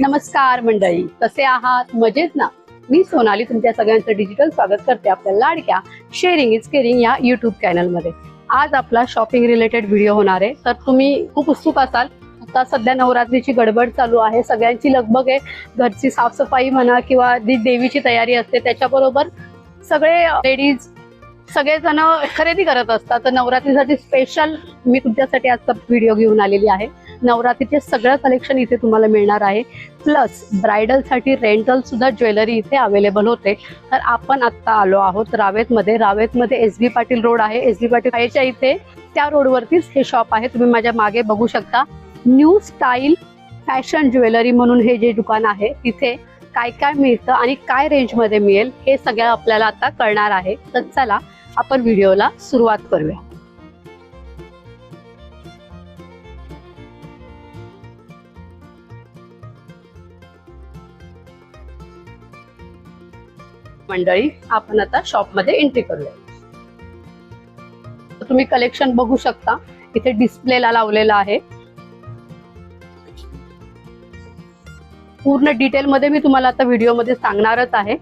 नमस्कार मंडळी कसे आहात? मजेत ना? मी सोनाली तुमच्या सगळ्यांचं डिजिटल स्वागत करते आपल्या लाडक्या शेअरिंग इज केअरिंग या युट्यूब चॅनलमध्ये आज आपला शॉपिंग रिलेटेड व्हिडिओ होणार आहे. तर तुम्ही खूप उत्सुक असाल. आता सध्या नवरात्रीची गडबड चालू आहे. सगळ्यांची लगबग आहे. घरची साफसफाई म्हणा किंवा जी देवीची तयारी असते त्याच्याबरोबर सगळे लेडीज सगळेजण खरेदी करत असतात. तर नवरात्रीसाठी स्पेशल मी तुमच्यासाठी आजचा व्हिडिओ घेऊन आलेली आहे. नवरात्रीचे सगळं कलेक्शन इथे तुम्हाला मिळणार आहे. प्लस ब्रायडलसाठी रेंटल सुद्धा ज्वेलरी इथे अवेलेबल होते. तर आपण आत्ता आलो आहोत रावेतमध्ये. रावेतमध्ये एस बी पाटील रोड आहे. एस बी पाटील शाळेच्या इथे. त्या रोडवरतीच हे शॉप आहे. तुम्ही माझ्या मागे बघू शकता. न्यू स्टाईल फॅशन ज्वेलरी म्हणून हे जे दुकान आहे तिथे काय काय मिळतं आणि काय रेंजमध्ये मिळेल हे सगळं आपल्याला आता कळणार आहे. तर चला आपण व्हिडिओला सुरुवात करूया. मंडळी आपण आता शॉपमध्ये एंट्री करूया. तर तुम्ही कलेक्शन बघू शकता. इथे डिस्प्लेला लावलेला आहे. पूर्ण डिटेलमध्ये मी तुम्हाला आता व्हिडिओमध्ये सांगणारच आहे.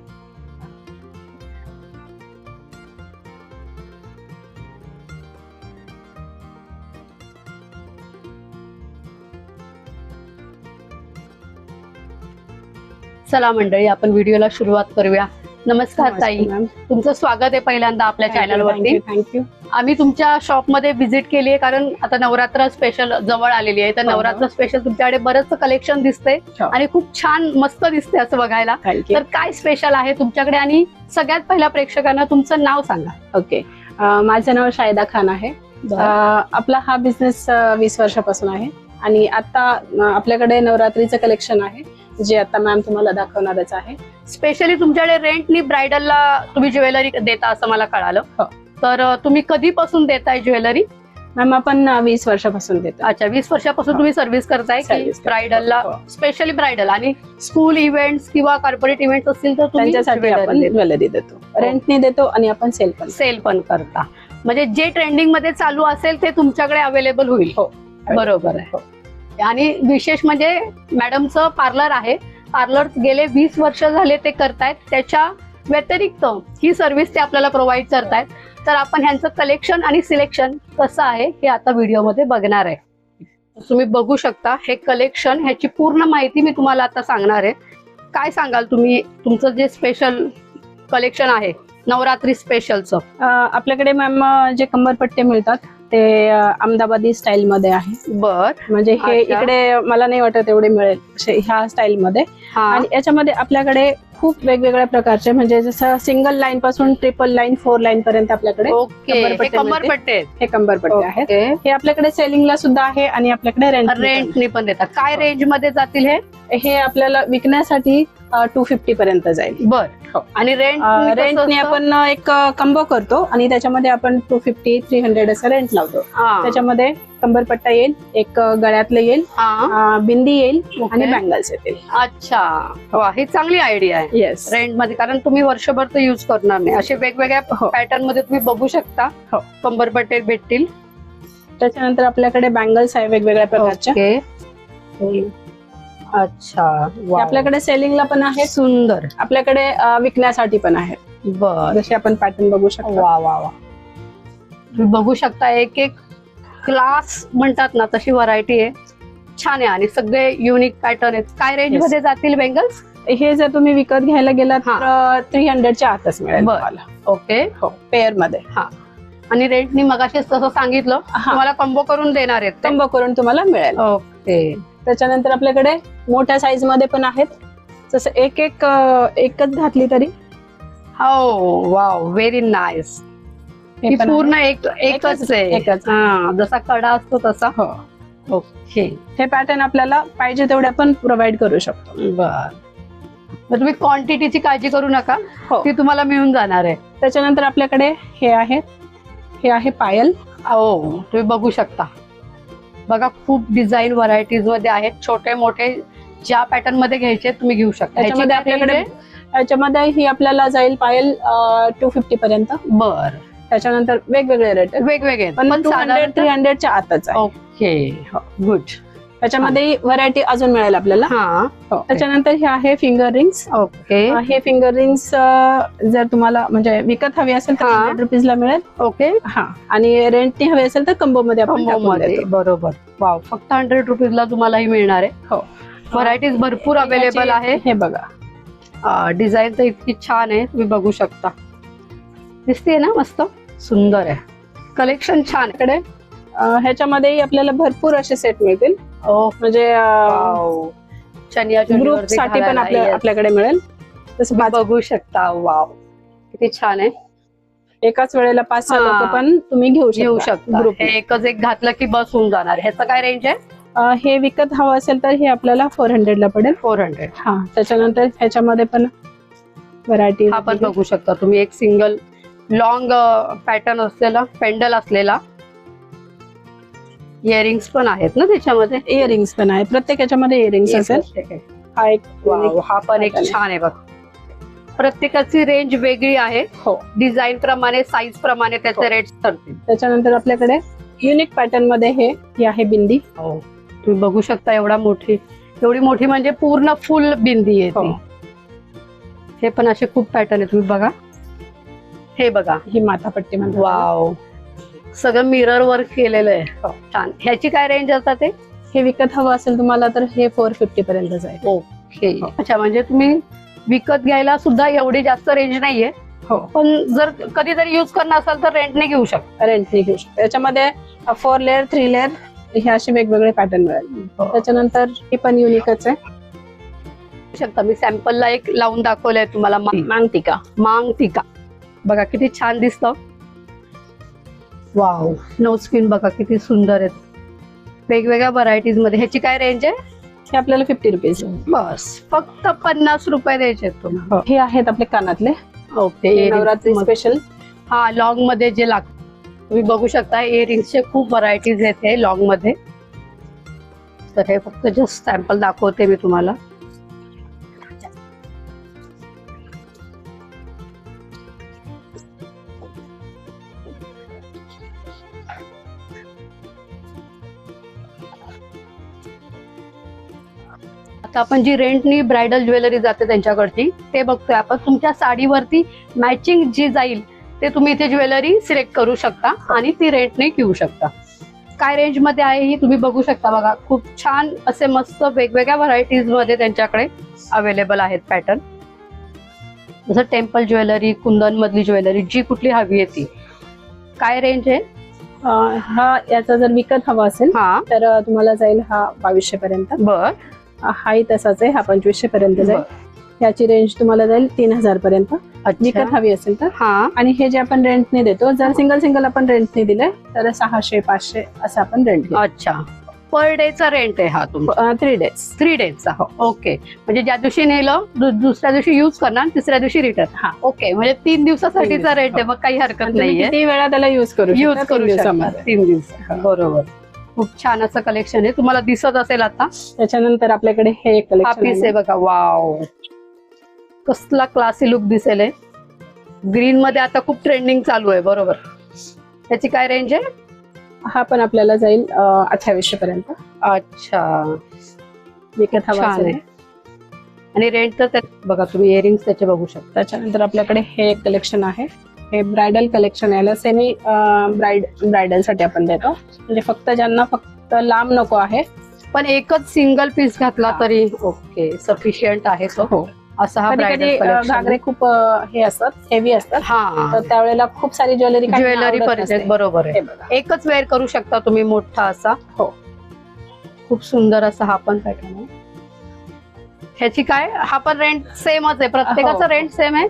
चला मंडळी आपण व्हिडिओला सुरुवात करूया. नमस्कार ताई. तुमचं स्वागत आहे पहिल्यांदा आपल्या चॅनलवरती थँक्यू आम्ही तुमच्या शॉपमध्ये व्हिजिट केली आहे कारण आता नवरात्र स्पेशल जवळ आलेली आहे. तर हो. नवरात्र स्पेशल तुमच्याकडे बरंच कलेक्शन दिसतंय हो. आणि खूप छान मस्त दिसते असं बघायला. तर काय स्पेशल आहे तुमच्याकडे? आणि सगळ्यात पहिल्या प्रेक्षकांना तुमचं नाव सांगा. ओके माझं नाव शायदा खान आहे. आपला हा बिझनेस वीस वर्षापासून आहे. आणि आता आपल्याकडे नवरात्रीचं कलेक्शन आहे. जे आता मॅम तुम्हाला दाखवणारच आहे स्पेशली तुमच्याकडे रेंटनी ब्रायडलला तुम्ही ज्वेलरी देता असं मला कळालं हो. तर तुम्ही कधीपासून देताय ज्वेलरी मॅम आपण वीस वर्षापासून देतो अच्छा वीस वर्षापासून हो. तुम्ही सर्व्हिस करताय की Service करतो. ब्रायडलला हो. स्पेशली ब्रायडल आणि स्कूल इव्हेंट्स किंवा कॉर्पोरेट इव्हेंट्स असतील तर तुम्ही त्यांच्यासाठी आपण jewelry ज्वेलरी देतो रेंटने देतो आणि आपण सेल पण सेल पण करता म्हणजे जे ट्रेंडिंगमध्ये चालू असेल ते तुमच्याकडे अवेलेबल होईल हो. बरोबर आहे हो. आणि विशेष म्हणजे मॅडमचं पार्लर आहे. पार्लर गेले वीस वर्ष झाले ते करतायत. त्याच्या व्यतिरिक्त ही सर्व्हिस ते आपल्याला प्रोव्हाइड करतायत. तर आपण ह्यांचं कलेक्शन आणि सिलेक्शन कसं आहे हे आता व्हिडिओमध्ये बघणार आहे. तुम्ही बघू शकता हे कलेक्शन ह्याची पूर्ण माहिती मी तुम्हाला आता सांगणार आहे. काय सांगाल तुम्ही? तुमचं जे स्पेशल कलेक्शन आहे नवरात्री स्पेशलचं आपल्याकडे मॅम जे कंबरपट्टे मिळतात ते अहमदाबादी स्टाईल मध्ये आहे. बर. म्हणजे हे अच्छा. इकडे मला नाही वाटत एवढे मिळेल असे ह्या स्टाईल मध्ये हा. आणि याच्यामध्ये आपल्याकडे खूप वेगवेगळ्या प्रकारचे म्हणजे जसं सिंगल लाईन पासून ट्रिपल लाईन फोर लाईन पर्यंत आपल्याकडे ओके. हे कंबरपट्टे कंबरपट्टे आहेत. हे कंबरपट्टे आहेत. ओके. हे आपल्याकडे सेलिंगला सुद्धा आहे आणि आपल्याकडे रेंट रेंटनी पण देतात काय हो. रेंजमध्ये जातील हे? हे आपल्याला विकण्यासाठी टू फिफ्टी पर्यंत जाईल. बर. हो. आणि रेंट रेंटने आपण एक कंबो करतो आणि त्याच्यामध्ये आपण टू फिफ्टी थ्री हंड्रेड असं रेंट लावतो. त्याच्यामध्ये कंबरपट्टा येईल एक गळ्यातलं येईल बिंदी येईल आणि बँगल्स येतील. अच्छा. वा ही चांगली आयडिया आहे. येस रेंटमध्ये कारण तुम्ही वर्षभर तर युज करणार नाही. असे वेगवेगळ्या हो. पॅटर्नमध्ये तुम्ही बघू शकता. हो. कंबरपट्टे भेटतील. त्याच्यानंतर आपल्याकडे बँगल्स आहे वेगवेगळ्या प्रकारच्या. अच्छा ते. आपल्याकडे सेलिंगला पण आहे. सुंदर. आपल्याकडे विकण्यासाठी पण आहे. बर. जसे आपण पॅटर्न बघू शकतो. वा वा वा. तुम्ही बघू शकता एक एक क्लास म्हणतात ना तशी व्हरायटी आहे. छान आहे आणि सगळे युनिक पॅटर्न आहेत. काय रेंज Yes. मध्ये जातील बेंगल्स हे जर तुम्ही विकत घ्यायला गेलात तर थ्री हंड्रेडच्या आतच मिळेल बरं. तुम्हाला. ओके. हो. पेअरमध्ये. आणि रेंटनी मगाशीच तसं सांगितलं. हा. तुम्हाला कंबो करून देणार आहेत ते. कंबो करून तुम्हाला मिळेल. ओके. त्याच्यानंतर आपल्याकडे मोठ्या साईजमध्ये पण आहेत. जसं एक एक एकच घातली तरी. हो वाव व्हेरी नाईस हे पण पूर्ण एक एकच आहे. एकच. हा जसा कडा असतो तसा. हो. ओके हे पॅटर्न आपल्याला पाहिजे तेवढे आपण प्रोव्हाइड करू शकतो. बर. तुम्ही क्वांटिटीची काळजी करू नका. हो. ती तुम्हाला मिळून जाणार आहे. त्याच्यानंतर आपल्याकडे हे आहे. हे आहे पायल. हो तुम्ही बघू शकता. बघा खूप डिझाईन व्हरायटीजमध्ये आहेत. छोटे मोठे ज्या पॅटर्नमध्ये घ्यायचे तुम्ही घेऊ शकता. काय आपल्याकडे याच्यामध्ये ही आपल्याला जाईल पायल टू फिफ्टी पर्यंत? बर. त्याच्यानंतर वेगवेगळे रेट वेगवेगळे. पण पण टू हंड्रेड थ्री हंड्रेडच्या आतच ओके गुड त्याच्यामध्ये व्हरायटी अजून मिळेल आपल्याला. हा. हो. त्याच्यानंतर हे आहे फिंगर रिंग्स ओके. हे फिंगर रिंग्स जर तुम्हाला म्हणजे विकत हवी असेल तर. हंड्रेड रुपीजला मिळेल. ओके. हा. आणि रेंटने हवी असेल तर कंबो मध्ये आपण. बरोबर. वाव. फक्त हंड्रेड रुपीज ला तुम्हाला ही मिळणार आहे. हो. व्हरायटीज भरपूर अवेलेबल आहे. हे बघा. डिझाईन तर इतकी छान आहे. तुम्ही बघू शकता. दिसते ना मस्त? सुंदर आहे. कलेक्शन छान इकडे ह्याच्यामध्येही आपल्याला भरपूर असे सेट मिळतील. ओ म्हणजे ग्रुपसाठी पण आपल्या आपल्याकडे मिळेल. तसं बघू शकता. वाव. किती छान आहे. एकाच वेळेला पाच सहा हा. लोक पण तुम्ही घेऊ घेऊ शकता. ग्रुप हे एकच एक घातलं की बस होऊन जाणार. ह्याचं काय रेंज आहे? हे विकत हवं असेल तर हे आपल्याला फोर हंड्रेड ला पडेल. फोर हंड्रेड हा. त्याच्यानंतर ह्याच्यामध्ये पण व्हरायटी हा पण बघू शकता तुम्ही. एक सिंगल लॉंग पॅटर्न असलेला पेंडल असलेला. इयरिंग्स पण आहेत ना त्याच्यामध्ये? इयरिंग्स पण आहे प्रत्येक याच्यामध्ये इयरिंग्स असेल. हा एक हा पण एक. छान आहे बघ. प्रत्येकाची रेंज वेगळी आहे. हो. डिझाईन प्रमाणे साईज प्रमाणे त्याचे हो. रेट ठरतील. त्याच्यानंतर आपल्याकडे युनिक पॅटर्नमध्ये हे ही आहे बिंदी. तुम्ही बघू शकता एवढा मोठी एवढी मोठी म्हणजे पूर्ण फुल बिंदी आहे हो. हे पण असे खूप पॅटर्न आहे. तुम्ही बघा. हे बघा. ही माथापट्टी म्हणतात वाव सगळं मिरर वर्क केलेलं आहे. हो. छान. ह्याची काय रेंज असतात ते? हे विकत हवं असेल तुम्हाला तर हे फोर फिफ्टी पर्यंत जाईल. ओके हो. अच्छा म्हणजे तुम्ही विकत घ्यायला सुद्धा एवढी जास्त रेंज नाहीये. हो. पण जर कधीतरी युज करणार असाल तर रेंटने घेऊ शकता. रेंटने घेऊ शकतो. त्याच्यामध्ये फोर लेअर थ्री लेअर हे असे वेगवेगळे पॅटर्न मिळेल. त्याच्यानंतर हे पण युनिकच आहे. शकता मी सॅम्पलला एक लावून दाखवलंय तुम्हाला. मा- मांगटिका मांग टिका बघा किती छान दिसतं. वाव नो स्किन बघा किती सुंदर आहेत. वेगवेगळ्या व्हरायटीजमध्ये. ह्याची काय रेंज आहे? हे आपल्याला फिफ्टी रुपीज बस. फक्त पन्नास रुपये द्यायचे आहेत तुम्हाला. हे. आहेत आपले कानातले. ओके हे नवरात्री स्पेशल हा लॉंगमध्ये जे लागतं तुम्ही बघू शकता इयरिंग्सचे खूप व्हरायटीज आहेत हे लॉंगमध्ये तर हे फक्त जस्ट सॅम्पल दाखवते मी तुम्हाला. आता आपण जी रेंटनी ब्रायडल ज्वेलरी जाते त्यांच्याकडची ते बघतोय आपण. तुमच्या साडीवरती मॅचिंग जी जाईल ते तुम्ही इथे ज्वेलरी सिलेक्ट करू शकता आणि ती रेंटने घेऊ शकता. काय रेंजमध्ये आहे ही तुम्ही बघू शकता बघा. खूप छान असे मस्त वेगवेगळ्या व्हरायटीजमध्ये त्यांच्याकडे अवेलेबल आहेत पॅटर्न जसं टेम्पल ज्वेलरी कुंदन मधली ज्वेलरी जी कुठली हवी आहे ती. काय रेंज आहे. हा याचा जर विकत हवा असेल हा. तर तुम्हाला जाईल हा बावीसशे पर्यंत. बर. हाही तसाच आहे. हा पंचवीसशे पर्यंत जाईल याची रेंज तुम्हाला जाईल तीन हजार पर्यंत विकत हवी असेल तर. हा. आणि हे जे आपण रेंटने देतो जर सिंगल सिंगल आपण रेंटने दिले तर सहाशे पाचशे असं आपण रेंट अच्छा. पर डेचा रेंट आहे हा तुमचा? थ्री डेज थ्री डेजचा हो. ओके म्हणजे ज्या दिवशी नेलं दुसऱ्या दिवशी युज करणार तिसऱ्या दिवशी रिटर्न हा. ओके म्हणजे तीन दिवसासाठीचा दिवस. रेंट आहे मग काही हरकत नाहीये. वेळा त्याला युज करू युज करू दिवसामध्ये. तीन दिवस बरोबर. खूप छान असं कलेक्शन आहे. तुम्हाला दिसत असेल आता. त्याच्यानंतर आपल्याकडे हे एक हा पीस आहे. कलेक्शन बघा. वाव कसला क्लासी लुक दिसेल ग्रीन मध्ये आता खूप ट्रेंडिंग चालू आहे. बरोबर. त्याची काय रेंज आहे? हा पण आपल्याला जाईल अठ्ठावीसशे पर्यंत. अच्छा. विकत हवा छान असेल आहे. आणि रेंट तर बघा तुम्ही इयरिंग्स त्याचे बघू शकता. त्याच्यानंतर आपल्याकडे हे एक कलेक्शन आहे. हे ब्रायडल कलेक्शन याला सेमी ब्राइड ब्रायडलसाठी आपण देतो. म्हणजे फक्त ज्यांना फक्त लांब नको आहे पण एकच सिंगल पीस घातला. तरी ओके सफिशियंट आहे तो. हो. असा हा घागरे खूप हे असतात हेवी असतात. हा. तर त्यावेळेला खूप सारी ज्वेलरी ज्वेलरी परिचय बरोबर आहे. एकच वेअर करू शकता तुम्ही मोठा असा. हो. खूप सुंदर असा हा पण पॅटर्न आहे. ह्याची काय? हा पण रेंट सेमच आहे. प्रत्येकाचा हो. रेंट सेम आहे.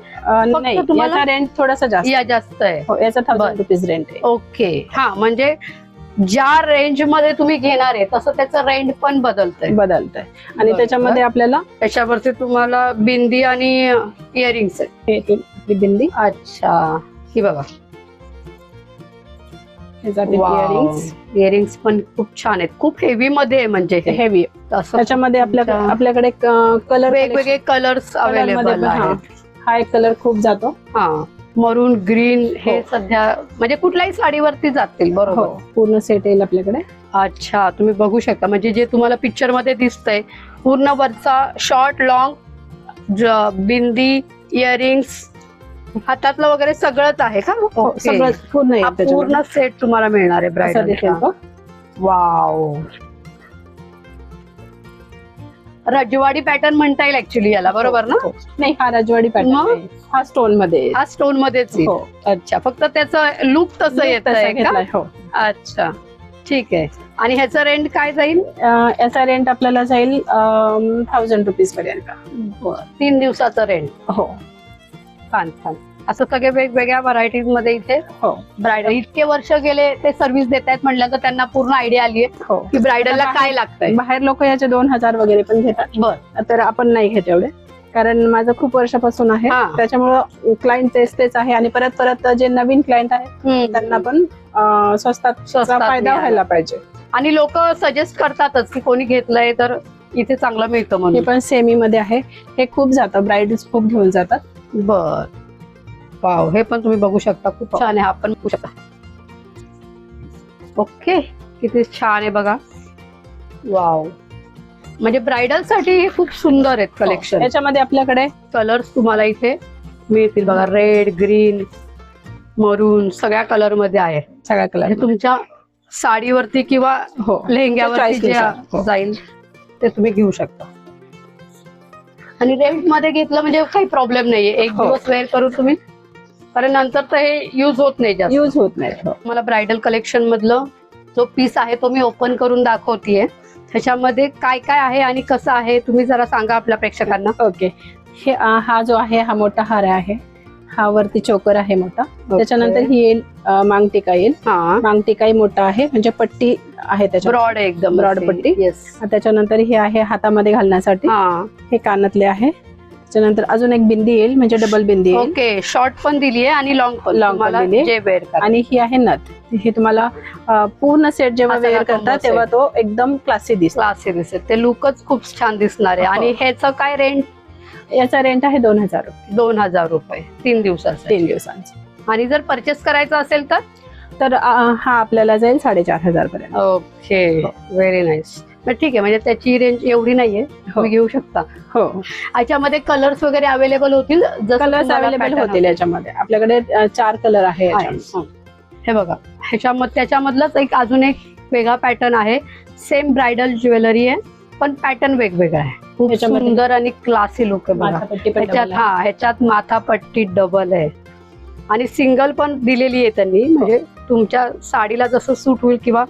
नाही तुम्हाला- रेंट थोडासा जास्त या जास्त आहे. हो याचा. थाउजंड रुपीज रेंट आहे. ओके. हा म्हणजे ज्या रेंजमध्ये तुम्ही घेणार आहे तसं त्याचं रेंट पण बदलतंय. बदलतंय. आणि. त्याच्यामध्ये आपल्याला? त्याच्यावरती तुम्हाला बिंदी आणि इयरिंग्स हे बिंदी. अच्छा. ही बघा. इयरिंग्स इयरिंग्स पण खूप छान आहेत. खूप हेवी मध्ये म्हणजे. हेवी त्याच्यामध्ये आपल्या आपल्याकडे कलर वेगवेगळे कलर्स अवेलेबल आहेत हा. एक कलर खूप जातो. हा. मरून ग्रीन हे हो. सध्या म्हणजे कुठल्याही साडीवरती जातील हो. बरोबर. पूर्ण सेट येईल आपल्याकडे. अच्छा तुम्ही बघू शकता. म्हणजे जे तुम्हाला पिक्चरमध्ये दिसतंय पूर्ण वरचा शॉर्ट लॉंग बिंदी इयरिंग्स हातातलं वगैरे सगळंच आहे का हो, Okay. सगळं पूर्ण हा येईल त्याच्यामध्ये. पूर्ण सेट तुम्हाला मिळणार आहे असं दिसेल ब्रायडल. वाव रजवाडी पॅटर्न म्हणता येईल ऍक्च्युली याला बरोबर ना? हो. नाही हा राजवाडी मग? पॅटर्न हा स्टोनमध्ये. हा स्टोन मध्येच येईल. हो. अच्छा फक्त त्याचं लुक तसं येत तसा आहे का? घेतलाय, हो. अच्छा. ठीक आहे. आणि ह्याचं रेंट काय जाईल? अं, याचा रेंट आपल्याला जाईल थाउजंड रुपीज पर्यंत. तीन दिवसाचं रेंट हो. छान छान. असं सगळे वेगवेगळ्या व्हरायटीजमध्ये इथे हो. ब्रायडल. इतके वर्ष गेले ते सर्व्हिस देत आहेत म्हटलं तर त्यांना पूर्ण आयडिया आली आहे हो. की ब्रायडलला काय लागतंय. बाहेर लोक याचे दोन हजार वगैरे पण घेतात. बर. तर आपण नाही घेत एवढे. कारण माझं खूप वर्षापासून आहे. हा. त्याच्यामुळं क्लायंट तेच तेच आहे. आणि परत परत जे नवीन क्लायंट आहेत त्यांना पण अं, स्वस्तात स्वस्तात फायदा मिळाला. व्हायला पाहिजे. आणि लोक सजेस्ट करतातच की कोणी घेतलंय तर इथे चांगलं मिळतं हे म्हणून पण सेमी मध्ये आहे. हे खूप जातं. ब्राईड्स खूप घेऊन जातात. बर. वाव हे पण तुम्ही बघू शकता खूप. छान आहे हा पण बघू शकता. ओके किती छान आहे बघा. वाव. म्हणजे ब्रायडलसाठी हे खूप सुंदर आहेत कलेक्शन. याच्यामध्ये आपल्याकडे कलर्स तुम्हाला इथे मिळतील बघा रेड ग्रीन मरून सगळ्या कलरमध्ये आहे सगळ्या कलर म्हणजे तुमच्या साडीवरती किंवा हो लेहंग्यावरती Choice जे. हो. जाईल ते तुम्ही घेऊ शकता. आणि रेंटमध्ये घेतलं म्हणजे काही प्रॉब्लेम नाहीये. एक हो. दिवस वेअर करून तुम्ही कारण नंतर तर हे युज होत नाही जास्त. युज होत नाही हो. मला ब्रायडल कलेक्शन मधलं जो पीस आहे तो मी ओपन करून दाखवतीये. त्याच्यामध्ये काय काय आहे आणि कसं आहे तुम्ही जरा सांगा आपल्या प्रेक्षकांना. ओके हे हा जो आहे हा मोठा हार आहे. हा वरती चोकर आहे मोठा. त्याच्यानंतर ही येईल मांगटिका येईल. मांगटिकाही मोठा आहे म्हणजे पट्टी आहे त्याच्या ब्रॉड आहे एकदम Broad पट्टी. त्याच्यानंतर हे आहे हातामध्ये घालण्यासाठी. हा. हे कानातले आहे. त्याच्यानंतर अजून एक बिंदी येईल म्हणजे डबल बिंदी ओके शॉर्ट पण दिली आहे आणि लॉंग पण. दिली करा आणि ही आहे नथ. हे तुम्हाला पूर्ण सेट जेव्हा वेअर करता. तेव्हा तो एकदम क्लासी दिसतो. क्लासी दिसत ते लुकच खूप छान दिसणार आहे. हो. आणि ह्याचं काय रेंट याचा रेंट आहे दोन हजार रुपये. दोन हजार रुपये. तीन दिवसाचं तीन दिवसांचा. आणि जर परचेस करायचं असेल तर? तर अं, हा आपल्याला जाईल साडेचार हजार पर्यंत. ओके हो. व्हेरी नाईस ठीक आहे म्हणजे त्याची रेंज एवढी नाहीये. तुम्ही घेऊ शकता. हो. याच्यामध्ये कलर्स वगैरे अवेलेबल होतील? जसं कलर्स तुम्हाला अवेलेबल pattern होतील याच्यामध्ये. आपल्याकडे अं, चार कलर आहे आहे. याच्यामध्ये. हं. हे बघा. ह्याच्यामध्ये त्याच्यामधलंच एक अजून एक वेगळा पॅटर्न आहे. सेम ब्रायडल ज्वेलरी आहे पण पॅटर्न वेगवेगळा आहे. खूप सुंदर आणि क्लासी लुक आहे बघा. ह्याच्यात. हा ह्याच्यात माथापट्टी डबल आहे. आणि सिंगल पण दिलेली आहे त्यांनी म्हणजे तुमच्या साडीला जसं सूट होईल किंवा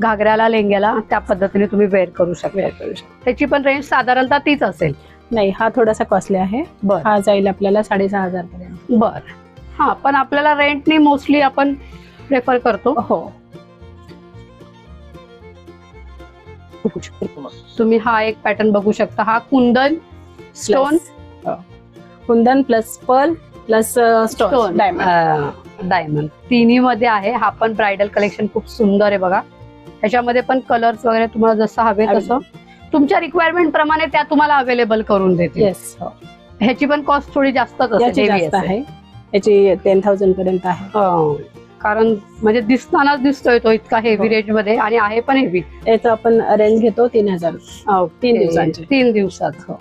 घागऱ्याला लेंग्याला त्या पद्धतीने तुम्ही वेअर करू शकता. Wear करू शकतो. त्याची पण रेंज साधारणतः तीच असेल. नाही हा थोडासा कॉस्टली आहे. बर. हा जाईल आपल्याला साडेसहा हजार पर्यंत. बर. हा पण आपल्याला रेंटने मोस्टली आपण प्रेफर करतो. हो. तुम्ही. हा एक पॅटर्न बघू शकता. हा कुंदन स्टोन हो. Kundan plus pearl plus stone diamond diamond तिन्ही मध्ये आहे. हा पण ब्रायडल कलेक्शन खूप सुंदर आहे बघा. ह्याच्यामध्ये पण कलर्स वगैरे तुम्हाला जसं हवे तसं. तुमच्या रिक्वायरमेंट प्रमाणे त्या तुम्हाला अवेलेबल करून देतील. येस ह्याची पण कॉस्ट थोडी जास्त. आहे. याची टेन थाउजंड पर्यंत आहे. हो. कारण म्हणजे दिसतानाच दिसतोय तो इतका हेवी हो. रेंजमध्ये आणि आहे पण हेवी याचं आपण रेंट घेतो तीन हजार. तीन दिवसांचे. तीन दिवसात. हो.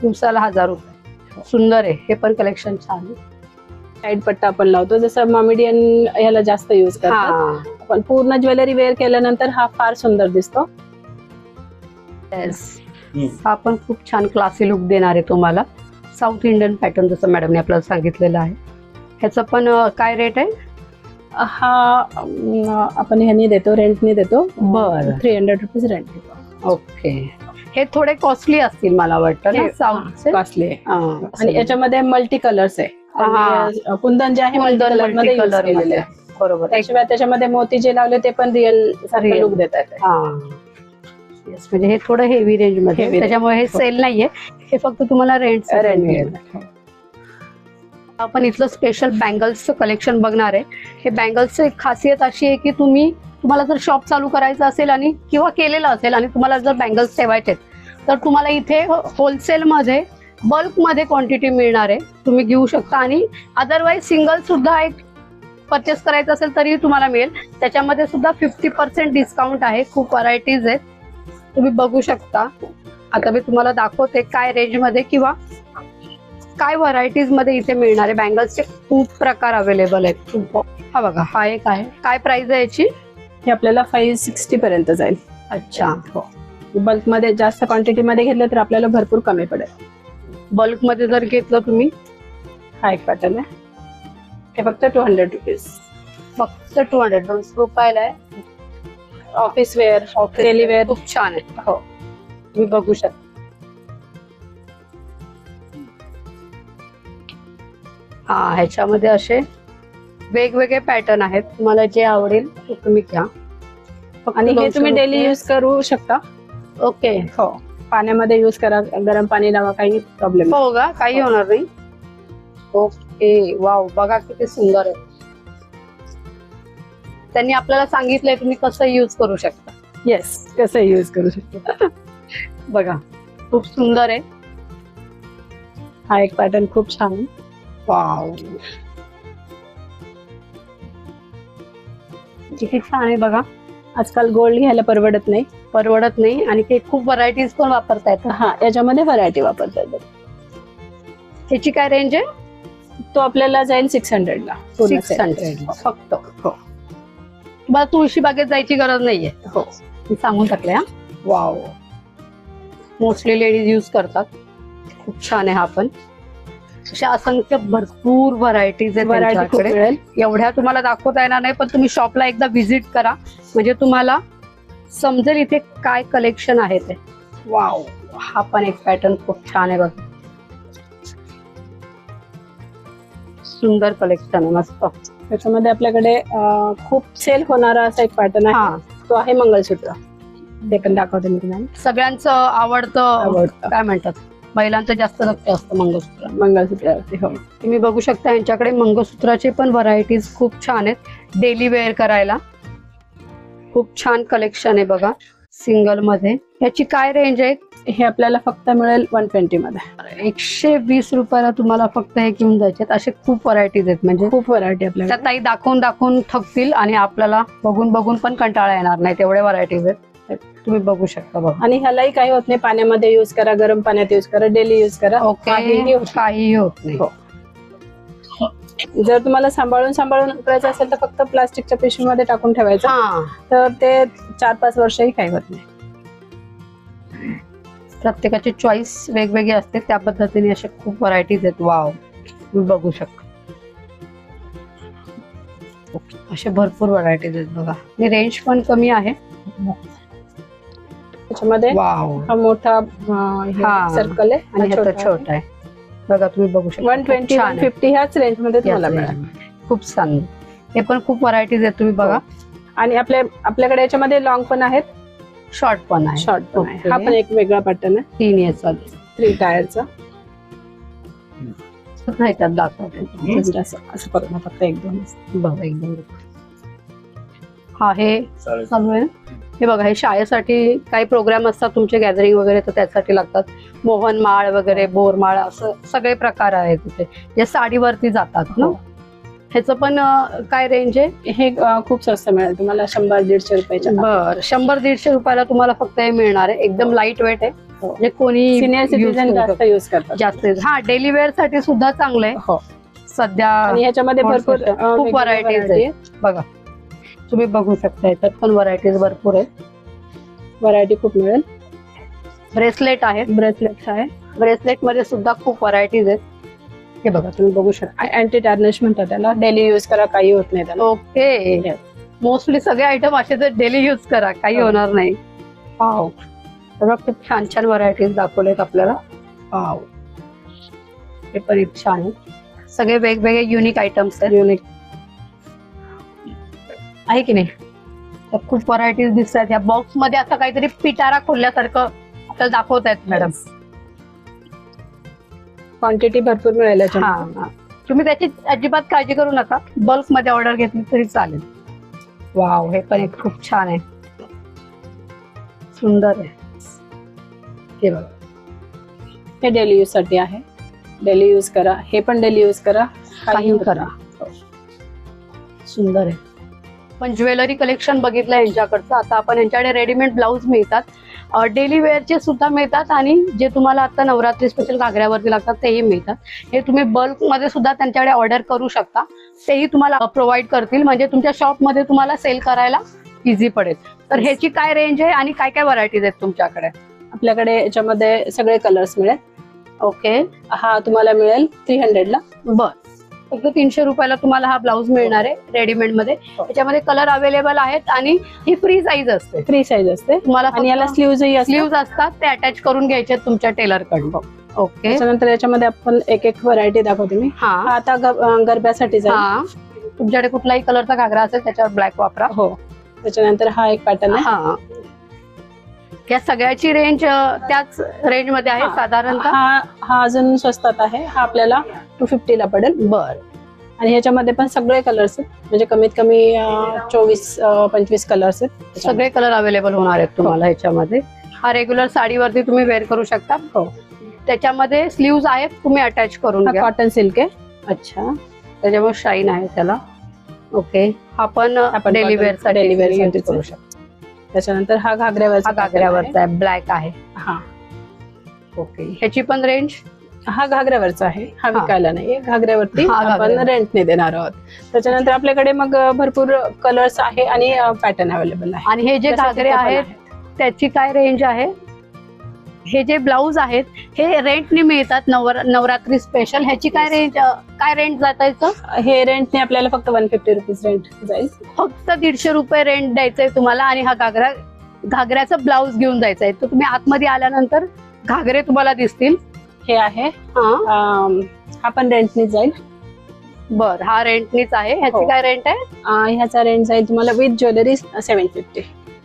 दिवसाला हजार रुपये. सुंदर आहे. हे पण कलेक्शन छान आहे. साईड पट्टा आपण लावतो. जसं मॉमिडियन याला जास्त युज करतात. हा पण पूर्ण ज्वेलरी वेअर केल्यानंतर हा फार सुंदर दिसतो. Yes. हा पण खूप छान क्लासी लुक देणार आहे तुम्हाला. साऊथ इंडियन पॅटर्न जसं मॅडमने आपल्याला सांगितलेलं आहे. ह्याचं पण अं, काय रेट आहे? हा अं, आपण ह्यानी देतो रेंटनी देतो बरं. थ्री हंड्रेड रुपीज रेंट देतो ओके हे थोडे कॉस्टली असतील मला वाटतं ना हे, साऊथचे कॉस्टली आहे हा. आणि याच्यामध्ये मल्टी कलर्स आहे हा. कुंदन जे आहे मल्टी कलरमध्ये use केलेले. आहे. बरोबर त्याशिवाय त्याच्यामध्ये मोती जे लावले ते पण रिअल सारखं Real. लुक देतात हा Yes, म्हणजे हे थोडं हेवी रेंजमध्ये Heavy आहे. range. त्याच्यामुळे हे हो. सेल नाहीये हे फक्त तुम्हाला रेंट रेंट मिळेल आपण इथलं स्पेशल बँगल्सचं कलेक्शन बघणार आहे. हे बँगल्सचं एक खासियत अशी आहे की तुम्ही तुम्हाला जर शॉप चालू करायचं असेल आणि किंवा केलेलं असेल आणि तुम्हाला जर बँगल्स ठेवायचे तर तुम्हाला इथे होलसेलमध्ये बल्कमध्ये क्वांटिटी मिळणार आहे. तुम्ही घेऊ शकता आणि अदरवाईज सिंगल सुद्धा एक परचेस करायचं असेल तरी तुम्हाला मिळेल. त्याच्यामध्ये सुद्धा फिफ्टी पर्सेंट डिस्काउंट आहे. खूप व्हरायटीज आहेत. तुम्ही बघू शकता. आता मी तुम्हाला दाखवते काय रेंजमध्ये किंवा काय व्हरायटीजमध्ये इथे मिळणारे बँगल्सचे खूप प्रकार अवेलेबल आहेत. खूप हा बघा हा एक आहे. काय प्राइस आहे याची? हे आपल्याला फाईव्ह सिक्स्टी पर्यंत जाईल. अच्छा. हो. बल्कमध्ये जास्त क्वांटिटी मध्ये घेतलं तर आपल्याला भरपूर कमी पडेल. बल्कमध्ये जर घेतलं तुम्ही? हा एक पॅटर्न आहे. हे फक्त टू हंड्रेड रुपीज फक्त टू हंड्रेड दोनशे रुपयाला आहे. ऑफिस वेअर डेली वेअर खूप छान आहे. हो. तुम्ही बघू शकता. हा ह्याच्यामध्ये असे वेगवेगळे पॅटर्न आहेत. तुम्हाला जे आवडेल ते तुम्ही घ्या. आणि हे तुम्ही डेली. युज करू शकता? ओके. हो. पाण्यामध्ये युज करा गरम पाणी लावा काही प्रॉब्लेम हो का काही होणार नाही. ओके वाव बघा किती सुंदर आहे. त्यांनी आपल्याला सांगितलंय तुम्ही कसं यूज करू शकता. येस कसं युज करू शकतो. बघा खूप सुंदर आहे. हा एक पॅटर्न खूप छान आहे. वाव किती छान आहे बघा. आजकाल गोल्ड घ्यायला परवडत नाही परवडत नाही आणि ते खूप व्हरायटीज पण वापरता येतात. हा याच्यामध्ये व्हरायटी वापरता येतात. त्याची काय रेंज आहे? तो आपल्याला जाईल सिक्स हंड्रेडला सिक्स हंड्रेड फक्त. हो. तुम्हाला तुळशी बागेत जायची गरज नाहीये. हो. मी सांगून टाकले हा. वाव. मोस्टली लेडीज यूज करतात. खूप छान आहे हा पण. अशा असंख्य भरपूर व्हरायटीज आहेत व्हरायटी एवढ्या तुम्हाला दाखवता येणार नाही पण तुम्ही शॉपला एकदा व्हिजिट करा. म्हणजे तुम्हाला समजेल इथे काय कलेक्शन आहे ते. वाव हा पण एक पॅटर्न खूप छान आहे बघा. सुंदर कलेक्शन आहे मस्त. त्याच्यामध्ये आपल्याकडे खूप सेल होणारा असा एक पॅटर्न आहे. हा. तो आहे मंगलसूत्र ते पण दाखवते मी तुम्हाला. सगळ्यांचं आवडतं आवडतं. काय म्हणतात? महिलांचं जास्त लक्ष असतं मंगळसूत्र मंगलसूत्रावरती हो. तुम्ही बघू शकता यांच्याकडे मंगळसूत्राचे पण व्हरायटीज खूप छान आहेत. डेली वेअर करायला. खूप छान कलेक्शन आहे बघा सिंगलमध्ये. याची काय रेंज आहे? हे आपल्याला फक्त मिळेल वन ट्वेंटी मध्ये. एकशे वीस रुपयाला तुम्हाला फक्त हे घेऊन जायचे असे खूप व्हरायटीज आहेत. म्हणजे खूप व्हरायटी त्या आपल्याला ताई दाखवून दाखवून थकतील आणि आपल्याला बघून बघून पण कंटाळा येणार नाही. तेवढे व्हरायटीज आहेत. तुम्ही बघू शकता बघा. आणि ह्यालाही काही होत नाही पाण्यामध्ये युज करा गरम पाण्यात युज करा डेली युज करा ओके. होत काहीही होत नाही. हो. जर तुम्हाला सांभाळून सांभाळून करायचं असेल तर फक्त प्लास्टिकच्या पिशवीमध्ये टाकून ठेवायचं. हा. तर ते चार पाच वर्षही काही होत नाही. प्रत्येकाची चॉईस वेगवेगळी असते त्या पद्धतीने अशा खूप व्हरायटीज आहेत. वाव तुम्ही बघू शकता. असे भरपूर व्हरायटीज आहेत बघा. आणि रेंज पण कमी आहे. त्याच्यामध्ये वाव. हा मोठा हा. सर्कल आहे आणि ह्याचा छोटा आहे. बघा तुम्ही बघू शकता. वन खूप ट्वेंटी छान वन आहे. फिफ्टी ह्याच रेंजमध्ये तुम्हाला मिळेल. खूप छान. हे पण खूप व्हरायटीज आहेत तुम्ही बघा. आणि आपल्या आपल्याकडे याच्यामध्ये लॉंग पण आहेत. शॉर्ट पण आहे. शॉर्ट पण आहे. हा पण एक वेगळा पॅटर्न आहे. तीन याचा. थ्री टायरचा नाही त्यात दाखवते असं फक्त एक दोन. बघा एकदम हा हे चालू आहे ना? हे बघा हे शाळेसाठी काही प्रोग्राम असतात तुमचे गॅदरिंग वगैरे तर त्यासाठी लागतात. मोहन माळ वगैरे बोरमाळ असं सगळे प्रकार आहेत तिथे जे साडीवरती जातात ना? हो. ह्याचं पण काय रेंज आहे? हे अं, खूप स्वस्त मिळेल तुम्हाला शंभर दीडशे रुपयाच्या बर. शंभर दीडशे रुपयाला तुम्हाला फक्त हे मिळणार आहे. एकदम लाइट वेट आहे. हो. म्हणजे कोणी सिनियर use सिटीजन करू जास्त शकतं. युज करतात. जास्त हा डेली वेअरसाठी सुद्धा चांगलं आहे. हो. सध्या आणि ह्याच्यामध्ये भरपूर. अं, खूप वेगवेगळ्या varieties variety आहेत. बघा. तुम्ही बघू शकता याच्यात पण व्हरायटीज भरपूर आहेत. व्हरायटी खूप मिळेल. ब्रेसलेट आहेत ब्रेसलेट आहे. ब्रेसलेटमध्ये सुद्धा खूप व्हरायटीज आहेत. हे बघा तुम्ही बघू शकता. अँटी टार्निश म्हणतात त्याला. डेली युज करा काही होत नाही त्याला. ओके. मोस्टली सगळे आयटम असे तर डेली यूज करा काही हो. होणार नाही. वाव बघा खूप छान छान व्हरायटीज दाखवलेत आपल्याला. वाव हे पण एक छान आहे. सगळे वेगवेगळे युनिक आयटम्स आहेत. युनिक आहे की नाही? खूप व्हरायटीज दिसतात या बॉक्समध्ये असं काहीतरी पिटारा खोलल्यासारखं आपल्याला दाखवत आहेत मॅडम क्वांटिटी भरपूर मिळेल. तुम्ही त्याची अजिबात काळजी करू नका. बल्कमध्ये ऑर्डर घेतली तरी चालेल. वाव हे पण एक खूप छान आहे. सुंदर आहे. हे बघा. हे डेली यूजसाठी आहे. डेली यूज करा. हे पण डेली यूज करा. काही करा. सुंदर आहे. पण ज्वेलरी कलेक्शन बघितलं यांच्याकडचं. आता आपण यांच्याकडे रेडीमेड ब्लाऊज मिळतात. डेली वेअरचे सुद्धा मिळतात आणि जे तुम्हाला आता नवरात्री स्पेशल घागऱ्यावरती लागतात तेही मिळतात. हे तुम्ही बल्कमध्ये सुद्धा त्यांच्याकडे ऑर्डर करू शकता. तेही तुम्हाला प्रोव्हाइड करतील. म्हणजे तुमच्या शॉपमध्ये तुम्हाला सेल करायला इझी पडेल. तर ह्याची काय रेंज आहे आणि काय काय व्हरायटीज आहेत तुमच्याकडे? आपल्याकडे याच्यामध्ये सगळे कलर्स मिळेल. ओके हा तुम्हाला मिळेल थ्री हंड्रेडला बर. फक्त तीनशे रुपयाला तुम्हाला हा ब्लाऊज मिळणार आहे रेडीमेडमध्ये. हो. त्याच्यामध्ये कलर अवेलेबल आहेत आणि ही फ्री साईज असते. फ्री साईज असते. तुम्हाला आणि याला असते स्लीव्ह असतात. ते अटॅच करून घ्यायचे तुमच्या टेलरकडून. ओके त्याच्यानंतर याच्यामध्ये आपण एक एक व्हरायटी दाखवते मी. हा. हा आता गरब्यासाठी हा. तुमच्याकडे कुठलाही कलरचा घागरा असेल त्याच्यावर ब्लॅक वापरा. हो. त्याच्यानंतर हा एक पॅटर्न आहे. हा. या सगळ्याची रेंज त्याच रेंजमध्ये आहे हा. साधारणतः? हा हा अजून स्वस्तात आहे. हा आपल्याला टू फिफ्टीला पडेल. बर. आणि ह्याच्यामध्ये पण सगळे कलर्स आहेत. म्हणजे कमीत कमी चोवीस पंचवीस कलर्स आहेत. सगळे कलर अवेलेबल होणार आहेत तुम्हाला ह्याच्यामध्ये. हा रेग्युलर साडीवरती तुम्ही वेअर करू शकता. हो. त्याच्यामध्ये स्लीव्ज आहेत तुम्ही अटॅच करून हा कॉटन सिल्क आहे. अच्छा. त्याच्यामुळे शाईन आहे त्याला. ओके हा पण डेली cotton- वेअर use साठीच करू. शकतो. त्याच्यानंतर हा घागऱ्यावरचा हा घागऱ्यावरचा आहे. ब्लॅक आहे. हा. ओके ह्याची पण रेंज हा घागऱ्यावरचा आहे. हा. विकायला नाही घागऱ्यावरती आपण. रेंटने देणार आहोत. त्याच्यानंतर आपल्याकडे मग भरपूर कलर्स आहे आणि पॅटर्न अवेलेबल आहे. आणि हे जे घागरे आहेत त्याची काय रेंज आहे? हे जे ब्लाऊज आहेत हे रेंटने मिळतात नवर नवरात्री स्पेशल ह्याची काय. रेंज काय रेंट जातायचं हे रेंटने आपल्याला फक्त वन फिफ्टी रुपीज रेंट जाईल. फक्त दीडशे रुपये रेंट द्यायचंय तुम्हाला आणि हा घागरा घागऱ्याचा ब्लाऊज घेऊन जायचा आहे तर तुम्ही आतमध्ये आल्यानंतर घागरे तुम्हाला दिसतील. हे आहे. हा. हा पण रेंटने जाईल. बर हा रेंटनीच आहे. ह्याची हो. काय रेंट आहे? ह्याचा रेंट जाईल तुम्हाला with jewellery seven fifty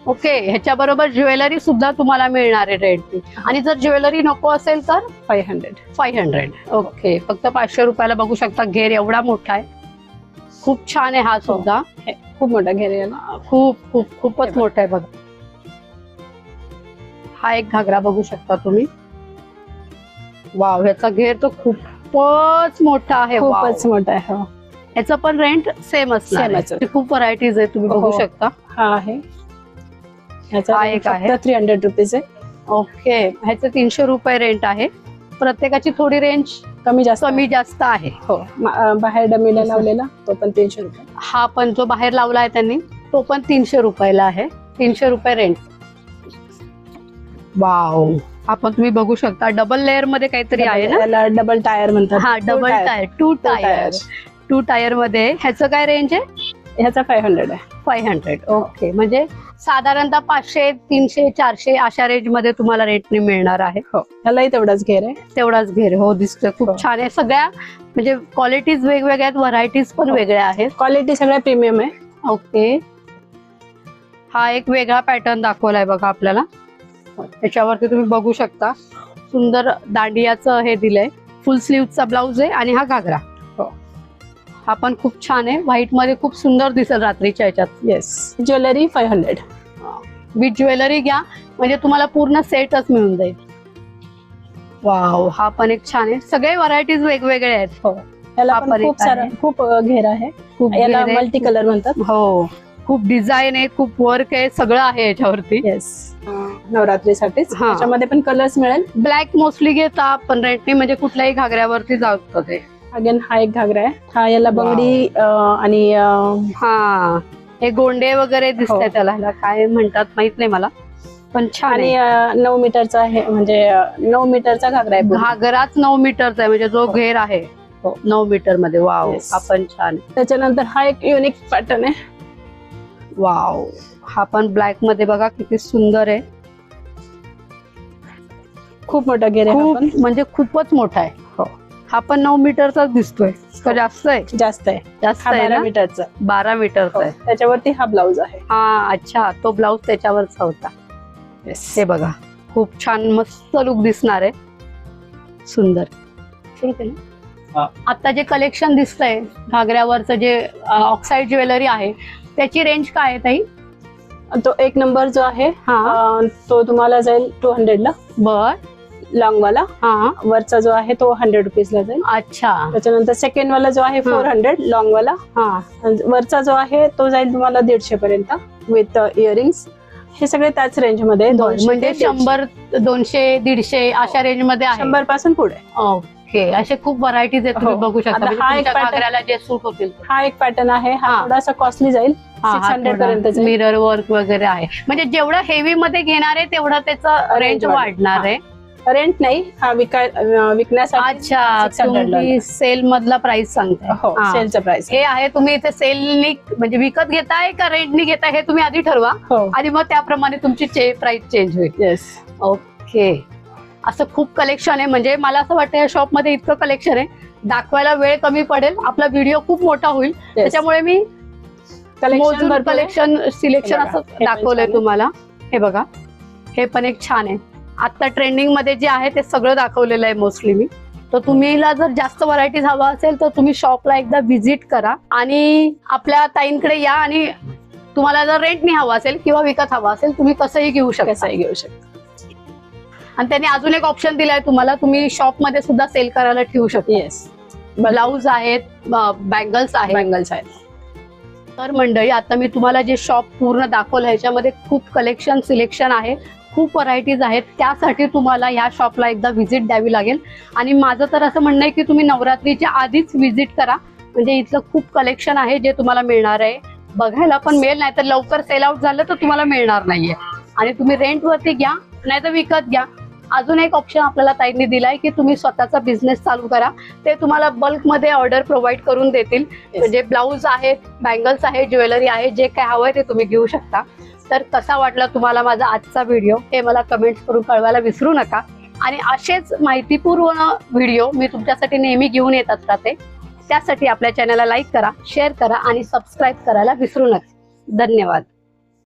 okay ह्याच्या बरोबर ज्वेलरी सुद्धा तुम्हाला मिळणार आहे रेंटनी आणि जर ज्वेलरी नको असेल तर five hundred. Five hundred. Okay फक्त पाचशे रुपयाला बघू शकता घेर एवढा मोठा आहे. खूप छान आहे हा सुद्धा. खूप मोठा घेर याला खूप खूप हे खूपच बघ. मोठा आहे बघा. हा एक घागरा बघू शकता तुम्ही. वाव ह्याचा घेर तो खूपच मोठा आहे. खूपच मोठा आहे हो. ह्याचं पण रेंट सेम असणार आहे. खूप व्हरायटीज आहे तुम्ही बघू हो. शकता. हा आहे. ह्याचा हा एक आहे. थ्री हंड्रेड रुपीज आहे. ओके ह्याचं तीनशे रुपये रेंट आहे. प्रत्येकाची थोडी रेंज कमी जास्त कमी जास्त आहे. हो. मा- बाहेर डमीला लावलेला तो पण तीनशे रुपये. हा पण जो बाहेर लावला आहे त्यांनी तो पण तीनशे रुपयाला आहे. तीनशे रुपये रेंट वाव हा पण तुम्ही बघू शकता डबल लेअरमध्ये काहीतरी आहे ना? याला डबल टायर म्हणतात. हा double. Tier two tier. Two टायरमध्ये ह्याचं काय रेंज आहे? ह्याचा फाईव्ह हंड्रेड आहे. फाईव्ह हंड्रेड ओके म्हणजे साधारणतः पाचशे तीनशे चारशे अशा रेंजमध्ये तुम्हाला रेटने मिळणार आहे. हो. ह्यालाही तेवढाच घेर आहे. तेवढाच घेर हो दिसतोय. हो. खूप छान आहे. सगळ्या म्हणजे क्वालिटीज वेगवेगळ्या आहेत व्हरायटीज पण हो. वेगळ्या आहेत. क्वालिटी सगळ्या प्रीमियम आहे. ओके हा एक वेगळा पॅटर्न दाखवलाय बघा आपल्याला. त्याच्यावरती तुम्ही बघू शकता. सुंदर दांडियाचं हे दिलंय. फुल स्लीवचा ब्लाऊज आहे आणि हा घागरा. हो. पण खूप छान आहे. व्हाईटमध्ये खूप सुंदर दिसेल रात्रीच्या ह्याच्यात yes jewellery five hundred with jewellery घ्या. म्हणजे तुम्हाला पूर्ण सेटच मिळून जाईल. वाव हा पण एक छान आहे. सगळे व्हरायटीज वेगवेगळे आहेत. हो. याला खूप सारा. खूप घेर आहे. खूप याला. मल्टी कलर म्हणतात. हो. खूप डिझाईन आहे. खूप वर्क आहे. सगळं आहे याच्यावरती. येस नवरात्रीसाठीच. हा. त्याच्यामध्ये पण कलर्स मिळेल. ब्लॅक मोस्टली घेता पण रेंटनी म्हणजे कुठल्याही घागऱ्यावरती जातं ते अगेन हा एक घागरा आहे हा याला. बंगडी आणि हा हे गोंडे वगैरे हो. त्याला ह्याला काय म्हणतात माहीत नाही मला पण छान आणि नऊ मीटरचा आहे म्हणजे नऊ मीटरचा घागरा आहे. घागराच नऊ मीटरचा आहे म्हणजे जो हो. घेर आहे हो. नऊ मीटरमध्ये वाव Yes. हा पण छान. त्याच्यानंतर हा एक युनिक पॅटर्न आहे वाव हा पण ब्लॅकमध्ये बघा किती सुंदर आहे खूप मोठा घेर आहे म्हणजे खूपच मोठा आहे हो. हा पण नऊ मीटरचाच दिसतोय. का जास्त आहे? जास्त आहे. जास्त हा आहे बारा ना? मीटरचा. बारा मीटरचा आहे. त्याच्यावरती हा ब्लाऊज आहे. हा अच्छा. तो ब्लाऊज त्याच्यावरचा होता. हे बघा. खूप छान मस्त लुक दिसणार आहे. सुंदर. ठीक आहे हा. ना आता जे कलेक्शन दिसतंय घागऱ्यावरचं जे ऑक्साईड ज्वेलरी आहे त्याची रेंज काय आहे ताई? तो एक नंबर जो आहे हा. अं, तो तुम्हाला जाईल टू हंड्रेडला बर. लॉंग वाला. हा. वरचा जो आहे तो हंड्रेड रुपीजला जाईल. अच्छा. त्याच्यानंतर सेकंड वाला जो आहे फोर हंड्रेड लॉंग वाला. हा. वरचा जो आहे तो जाईल तुम्हाला दीडशे पर्यंत विथ इयरिंग्स हे सगळे त्याच रेंजमध्ये. दोनशे म्हणजे. शंभर दोनशे दीडशे अशा रेंजमध्ये आहे. शंभरपासून पुढे. ओके. असे खूप व्हरायटीज आहेत तुम्ही हो. बघू शकता. म्हणजे हा एक घागऱ्याला जे सूट होतील. हा एक पॅटर्न आहे. हा हा. थोडासा कॉस्टली जाईल. सिक्स हंड्रेड पर्यंत. मिरर वर्क वगैरे आहे. म्हणजे जेवढं हेवी मध्ये घेणार आहे तेवढं त्याचं रेंज. वाढणार आहे. रेंट नाही. हा विकाय अं, विकण्यासाठी अच्छा 600 ला. तुम्ही सेल मधला प्राइस सांगताय. हो हा. सेलचं प्राइस हे आहे तुम्ही इथे सेलनी म्हणजे विकत घेताय का रेंटनी घेताय हे तुम्ही आधी ठरवा. हो. आणि मग त्याप्रमाणे तुमची प्राइस चेंज होईल. येस ओके असं खूप कलेक्शन आहे. म्हणजे मला असं वाटतं या शॉपमध्ये इतकं कलेक्शन आहे. दाखवायला वेळ कमी पडेल. आपला व्हिडिओ खूप मोठा होईल. त्याच्यामुळे मी कलेक्शन. कलेक्शन सिलेक्शन हे बघा, असं हे पण दाखवलंय छान आहे. तुम्हाला. हे बघा. हे पण एक छान आहे. आता ट्रेंडिंगमध्ये जे आहे ते सगळं दाखवलेलं आहे मोस्टली मी. तर तुम्हीला जर जास्त व्हरायटीज हवा असेल तर तुम्ही शॉपला एकदा व्हिजिट करा. आणि आपल्या ताईंकडे या आणि तुम्हाला जर रेंटनी हवा असेल किंवा विकत हवा असेल तुम्ही कसंही घेऊ शकता. कसंही घेऊ शकता. आणि त्यांनी अजून एक ऑप्शन दिलाय तुम्हाला तुम्ही शॉपमध्ये सुद्धा सेल करायला ठेवू शकता. येस ब्लाऊज आहेत बँगल्स आहेत. बँगल्स आहेत. तर मंडळी आता मी तुम्हाला जे शॉप पूर्ण दाखवलं ह्याच्यामध्ये खूप कलेक्शन सिलेक्शन आहे. खूप व्हरायटीज आहेत. त्यासाठी तुम्हाला ह्या शॉपला एकदा व्हिजिट द्यावी लागेल. आणि माझं तर असं म्हणणं आहे की तुम्ही नवरात्रीच्या आधीच व्हिजिट करा. म्हणजे इथलं खूप कलेक्शन आहे जे तुम्हाला मिळणार आहे. बघायला पण मिळेल नाही तर लवकर सेल आउट झालं तर तुम्हाला मिळणार नाहीये. आणि तुम्ही रेंटवरती घ्या नाही तर विकत घ्या. अजून एक ऑप्शन आपल्याला ताईंनी दिलाय की तुम्ही स्वतःचा बिझनेस चालू करा. ते तुम्हाला बल्कमध्ये ऑर्डर प्रोव्हाइड करून देतील. म्हणजे ब्लाऊज आहेत बँगल्स आहे ज्वेलरी आहे जे काय हवंय ते तुम्ही घेऊ शकता. तर कसा वाटला तुम्हाला माझा आजचा व्हिडिओ? हे मला कमेंट्स करून कळवायला विसरू नका. आणि असेच माहितीपूर्ण व्हिडिओ मी तुमच्यासाठी नेहमी घेऊन येतात राहते त्यासाठी आपल्या चॅनलला लाईक करा शेअर करा आणि सबस्क्राईब करायला विसरू नका. धन्यवाद.